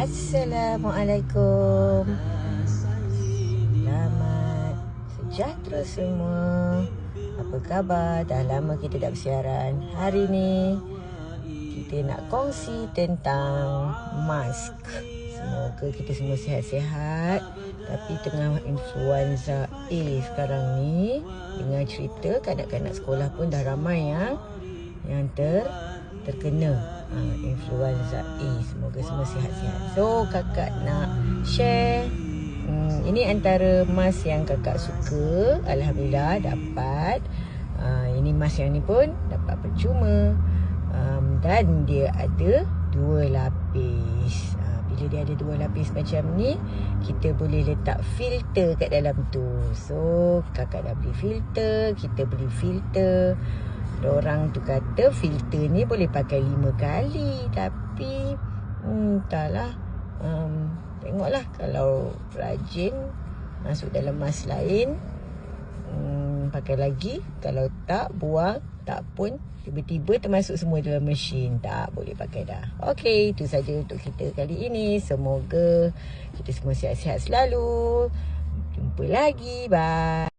Assalamualaikum. Selamat sejahtera semua. Apa khabar? Dah lama kita tak bersiaran. Hari ni kita nak kongsi tentang mask. Semoga kita semua sihat-sihat. Tapi tengah influenza A sekarang ni Dengar cerita kanak-kanak sekolah pun dah ramai yang Yang ter terkena ha, influenza A Semoga semua sihat-sihat. So kakak nak share? Hmm, Ini antara mask yang kakak suka. Alhamdulillah dapat. Ha, Ini mask yang ni pun dapat percuma. Um, Dan dia ada dua lapis. Ha, bila dia ada dua lapis macam ni kita boleh letak filter kat dalam tu. So kakak dah beli filter kita beli filter orang tu kata filter ni boleh pakai lima kali tapi hmm, entahlah um, tengoklah kalau rajin masuk dalam mas lain hmm, pakai lagi. Kalau tak buang tak pun tiba-tiba termasuk semua dalam mesin. Tak boleh pakai dah. Okey itu saja untuk kita kali ini. Semoga kita semua sihat-sihat selalu. Jumpa lagi. Bye